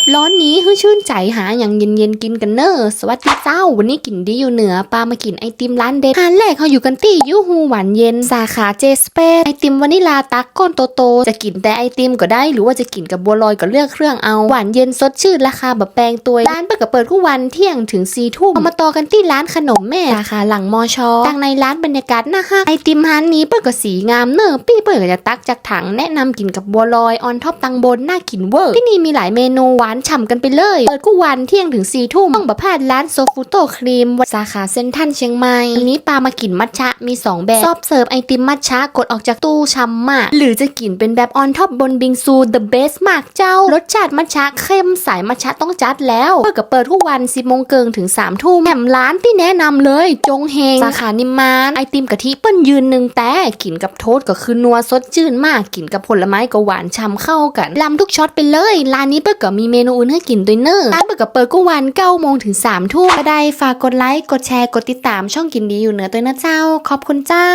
บร้อนนี้ให้ชื่นใจหาอย่างเย็นๆกินกันเนอสวัสดีเจ้า วันนี้กินดีอยู่เหนือปลามากินไอติมร้านเด็ดร้านแรกเขาอยู่กันที่ยูฮูหวานเย็น สาขาเจสเปไอติมวานิลาตักก้อนโตๆจะกินแต่ไอติมก็ได้ หรือว่าจะกินกับบัวลอยก็เลือกเครื่องเอาหวานเย็นสดชื่นราคาแบบแปลงตัวร้านเปิดกับเปิดทุกวันเที่ยงถึงสี่ทุ่มมาต่อกันที่ร้านขนมแม่สาขาหลังมอชอตั้งในร้านบรรยากาศน่าฮักไอติมร้านนี้เปิดก็สีงามเนอะปี้เปิดก็จะตักจากถังแนะนำกินกับบัวลอยออนท็อปตังบนน่ากินเวอร์ที่นี่มีหลายเมนูหวานฉ่ำกันไปเลย เปิดทุกวันเที่ยงถึงสี่ทุ่มต้องประพลาดร้านโซฟูโตครีมสาขาเซ็นทรัลเชียงใหม่อันนี้ปลามากินมัทฉะมีสองแบบชอบเสิร์ฟไอติมมัทฉะกดออกจากตู้ช่ำมาก หรือจะกินเป็นแบบออนท็อปบนบิงซู the best มากเจ้า รสชาติมัทฉะเข้มสายมัทฉะต้องจัดแล้วเปิดกับเปิดทุกวัน10โมงเกิงถึง3ทุ่มแหม่ร้านที่แนะนำเลย จงเฮงสาขานิมมานไอติมกะทิเปิ้นยืนหนึ่งแต่กินกับโทษก็คือนัวสดชื่นมากกินกับผลไม้ก็หวานฉ่ำเข้ากันลำทุกช็อตไปเลยร้านนี้เปิดก็มีเมนูอื่นให้กินด้วยเนอร้านเปิดกับเปิดก็วันเก้าโมงถึงสามทุ่มก็ได้ฝากกดไลค์กดแชร์กดติดตามช่องกินดีอยู่เหนือตัวนะเจ้า ขอบคุณเจ้า